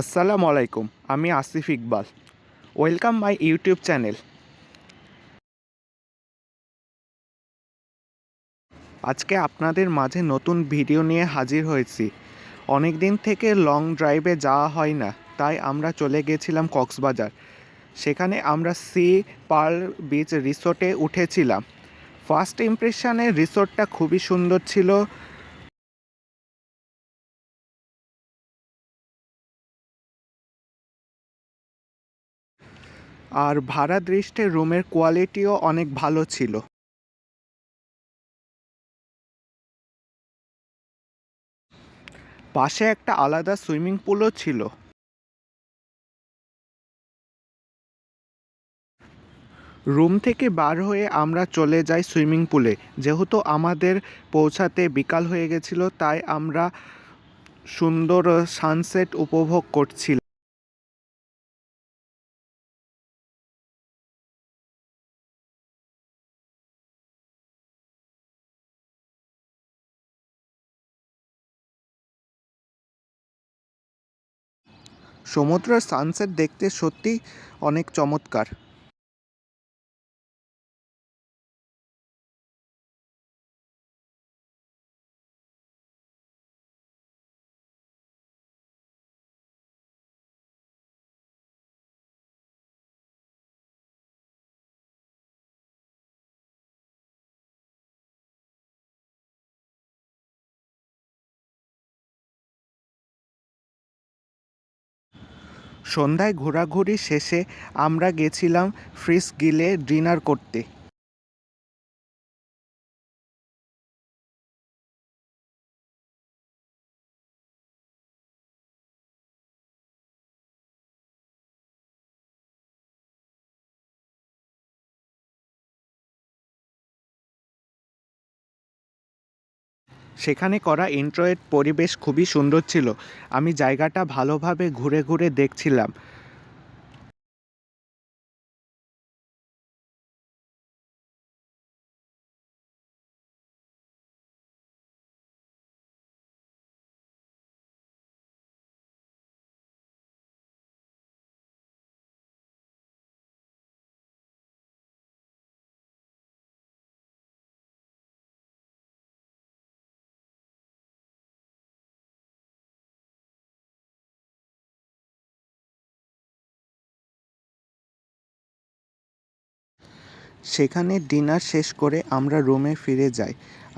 আসসালামু আলাইকুম, আমি Asif Iqbal. Welcome my YouTube channel. আজকে আপনাদের মাঝে নতুন ভিডিও নিয়ে হাজির হয়েছি। অনেক দিন থেকে লং ড্রাইভে যাওয়া হয় না, তাই আমরা চলে গেছিলাম কক্সবাজার। সেখানে আমরা সি পার্ল বিচ রিসোর্টে উঠেছিলাম। ফার্স্ট ইমপ্রেশনে রিসোর্টটা খুবই সুন্দর ছিল আর ভাড়া দৃষ্টে রুমের কোয়ালিটিও অনেক ভালো ছিল। পাশে একটা আলাদা সুইমিং পুলও ছিল। রুম থেকে বার হয়ে আমরা চলে যাই সুইমিং পুলে। যেহেতু আমাদের পৌঁছাতে বিকাল হয়ে গেছিল, তাই আমরা সুন্দর সানসেট উপভোগ করছিলাম সমুদ্রের সানসেট দেখতে সত্যি অনেক চমৎকার। সন্ধ্যায় ঘোরাঘুরি শেষে আমরা গেছিলাম ফ্রিস গিলে ডিনার করতে। সেখানে করা ইন্ট্রোয়েট পরিবেশ খুবই সুন্দর ছিল। আমি জায়গাটা ভালোভাবে ঘুরে ঘুরে দেখছিলাম। সেখানে ডিনার শেষ করে আমরা রুমে ফিরে যাই।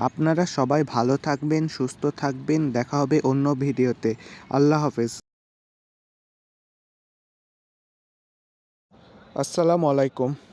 আপনারা সবাই ভালো থাকবেন, সুস্থ থাকবেন। দেখা হবে অন্য ভিডিওতে। আল্লাহ হাফেজ। আসসালামু আলাইকুম।